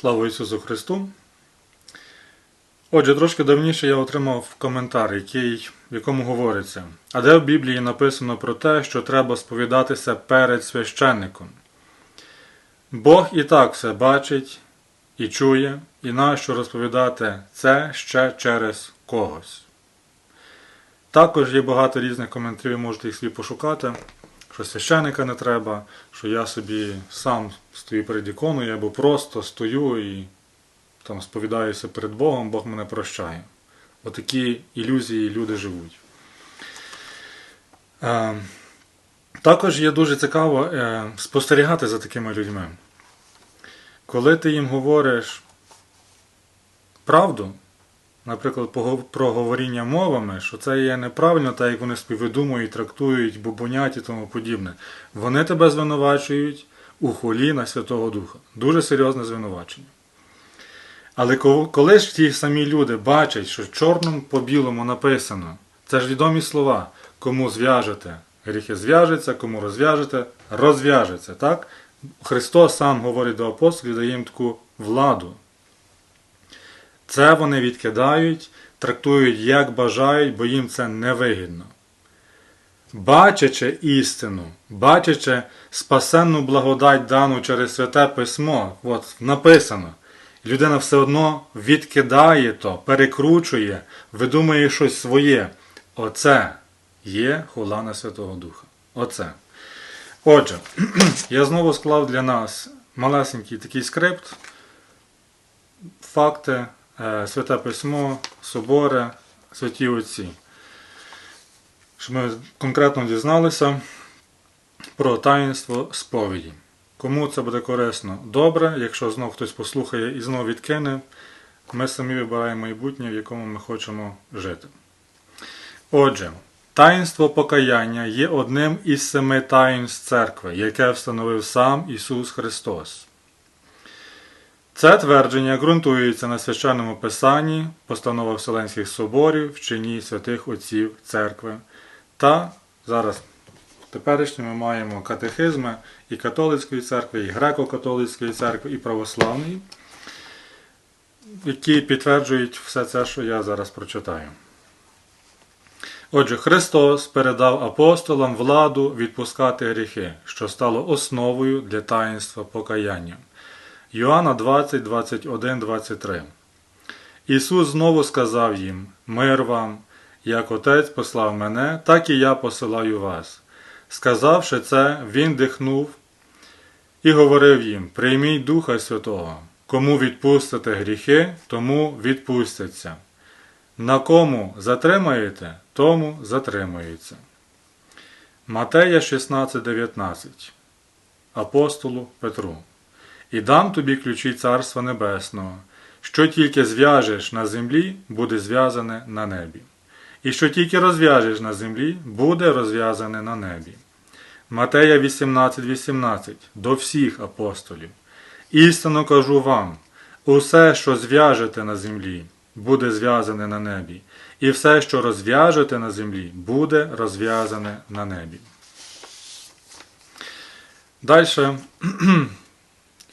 Слава Ісусу Христу! Отже, трошки давніше я отримав коментар, який, в якому говориться, а де в Біблії написано про те, що треба сповідатися перед священником. Бог і так все бачить і чує, і нащо розповідати це ще через когось. Також є багато різних коментарів, можете їх собі пошукати, що священника не треба, що я собі сам стою перед іконою або просто стою і там сповідаюся перед Богом, Бог мене прощає. Отакі ілюзії люди живуть. Е, також є дуже цікаво е, спостерігати за такими людьми. Коли ти їм говориш правду, наприклад, про говоріння мовами, що це є неправильно, так як вони співвидумують, трактують, бубонять і тому подібне, вони тебе звинувачують у хулі на Святого Духа. Дуже серйозне звинувачення. Але коли ж ті самі люди бачать, що чорному по білому написано, це ж відомі слова, кому зв'яжете, гріхи зв'яжеться, кому розв'яжете, розв'яжеться. Так? Христос сам говорить до апостолів, дає їм таку владу. Це вони відкидають, трактують як бажають, бо їм це невигідно. Бачачи істину, бачачи спасенну благодать дану через святе письмо, от написано, людина все одно відкидає то, перекручує, видумує щось своє. Оце є хула на Святого Духа. Оце. Отже, я знову склав для нас малесенький такий скрипт, факти, святе письмо, собори, святі отці. Щоб ми конкретно дізналися про таїнство сповіді. Кому це буде корисно? Добре, якщо знов хтось послухає і знов відкине, ми самі вибираємо майбутнє, в якому ми хочемо жити. Отже, таїнство покаяння є одним із семи таїнств церкви, яке встановив сам Ісус Христос. Це твердження ґрунтується на священному писанні, постановах Вселенських соборів, вченні святих отців церкви. Та зараз теперішньо ми маємо катехизми і католицької церкви, і греко-католицької церкви, і православної, які підтверджують все це, що я зараз прочитаю. Отже, Христос передав апостолам владу відпускати гріхи, що стало основою для таїнства покаяння. Йоанна 20, 21, 23. Ісус знову сказав їм: Мир вам, як Отець послав мене, так і я посилаю вас. Сказавши це, Він дихнув і говорив їм: Прийміть Духа Святого, кому відпустите гріхи, тому відпустяться. На кому затримаєте, тому затримаються. Матея 16:19 Апостолу Петру. І дам тобі ключі Царства Небесного. Що тільки зв'яжеш на землі, буде зв'язане на небі. І що тільки розв'яжеш на землі, буде розв'язане на небі. Матея 18:18 До всіх апостолів. Істинно кажу вам: усе, що зв'яжете на землі, буде зв'язане на небі, і все, що розв'яжете на землі, буде розв'язане на небі. Далі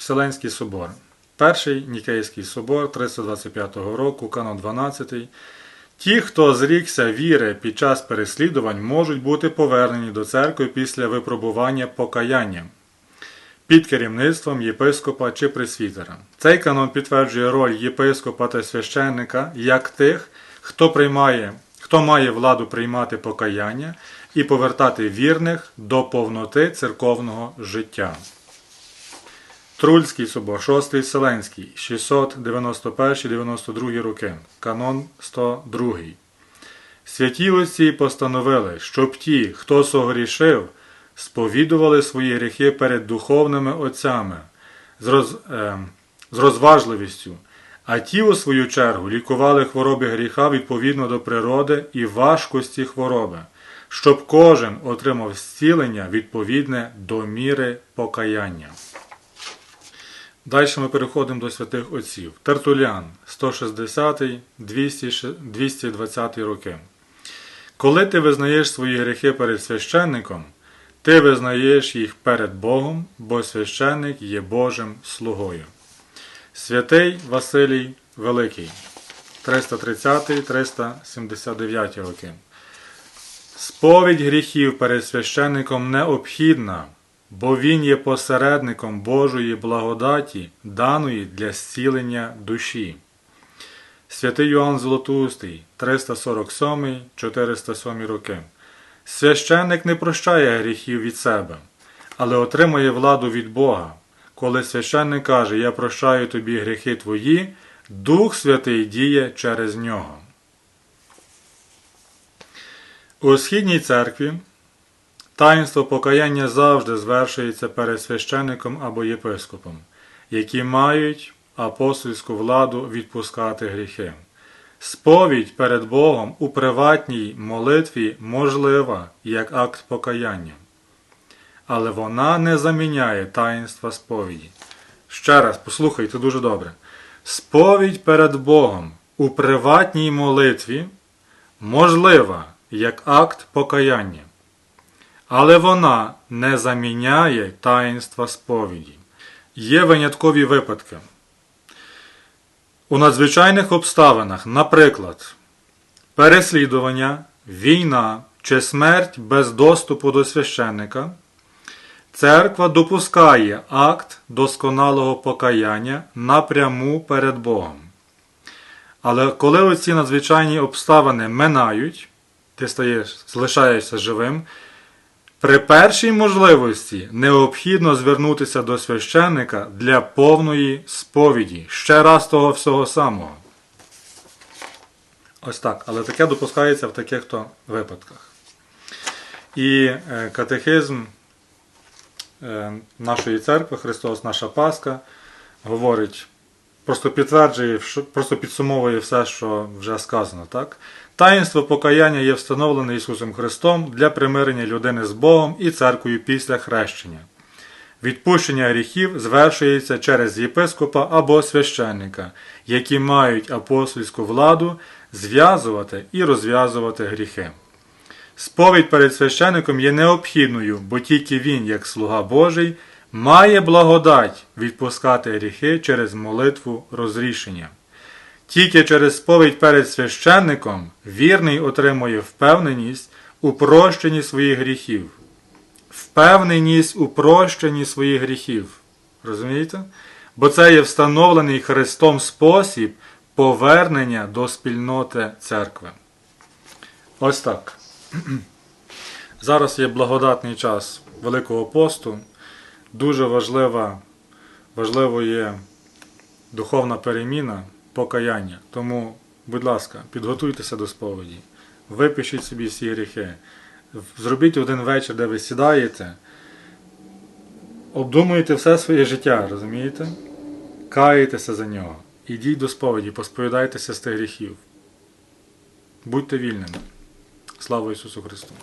Вселенський собор. Перший Нікейський собор 325 року, канон 12. Ті, хто зрікся віри під час переслідувань, можуть бути повернені до церкви після випробування покаянням під керівництвом єпископа чи пресвітера. Цей канон підтверджує роль єпископа та священника як тих, хто приймає, хто має владу приймати покаяння і повертати вірних до повноти церковного життя. Трульський собор, 6 Вселенський, 691-92 роки, канон 102. Святі отці постановили, щоб ті, хто согрішив, сповідували свої гріхи перед духовними отцями з, роз, е, з розважливістю, а ті, у свою чергу, лікували хвороби гріха відповідно до природи і важкості хвороби, щоб кожен отримав зцілення відповідне до міри покаяння. Далі ми переходимо до святих отців. Тертулян 160-220 роки. Коли ти визнаєш свої гріхи перед священником, ти визнаєш їх перед Богом, бо священник є Божим слугою. Святий Василій Великий 330-379 роки. Сповідь гріхів перед священником необхідна, бо він є посередником Божої благодаті, даної для зцілення душі. Святий Йоанн Золотоустий 347-407 роки. Священник не прощає гріхів від себе, але отримує владу від Бога. Коли священник каже, Я прощаю тобі гріхи твої, Дух Святий діє через нього. У східній церкві таїнство покаяння завжди звершується перед священником або єпископом, які мають апостольську владу відпускати гріхи. Сповідь перед Богом у приватній молитві можлива як акт покаяння, але вона не заміняє таїнства сповіді. Ще раз, послухайте дуже добре. Сповідь перед Богом у приватній молитві можлива як акт покаяння, але вона не заміняє таїнства сповіді. Є виняткові випадки. У надзвичайних обставинах, наприклад, переслідування, війна чи смерть без доступу до священника, церква допускає акт досконалого покаяння напряму перед Богом. Але коли оці надзвичайні обставини минають, ти стаєш, залишаєшся живим, при першій можливості необхідно звернутися до священника для повної сповіді. Ще раз того всього самого. Ось так. Але таке допускається в таких то випадках. І е, катехизм е, нашої церкви, Христос, наша Пасха, говорить, просто підтверджує, просто підсумовує все, що вже сказано. Так? Таїнство покаяння є встановлене Ісусом Христом для примирення людини з Богом і церквою після хрещення. Відпущення гріхів звершується через єпископа або священника, які мають апостольську владу зв'язувати і розв'язувати гріхи. Сповідь перед священником є необхідною, бо тільки він, як слуга Божий, має благодать відпускати гріхи через молитву розрішення. Тільки через сповідь перед священником вірний отримує впевненість у прощенні своїх гріхів. Впевненість у прощенні своїх гріхів. Розумієте? Бо це є встановлений Христом спосіб повернення до спільноти церкви. Ось так. Зараз є благодатний час Великого посту. Дуже важлива, важливо є духовна переміна, покаяння. Тому, будь ласка, підготуйтеся до сповіді, випишіть собі всі гріхи, зробіть один вечір, де ви сідаєте, обдумуєте все своє життя, розумієте? Каєтеся за нього. Ідіть до сповіді, посповідайтеся з тих гріхів. Будьте вільними. Слава Ісусу Христу!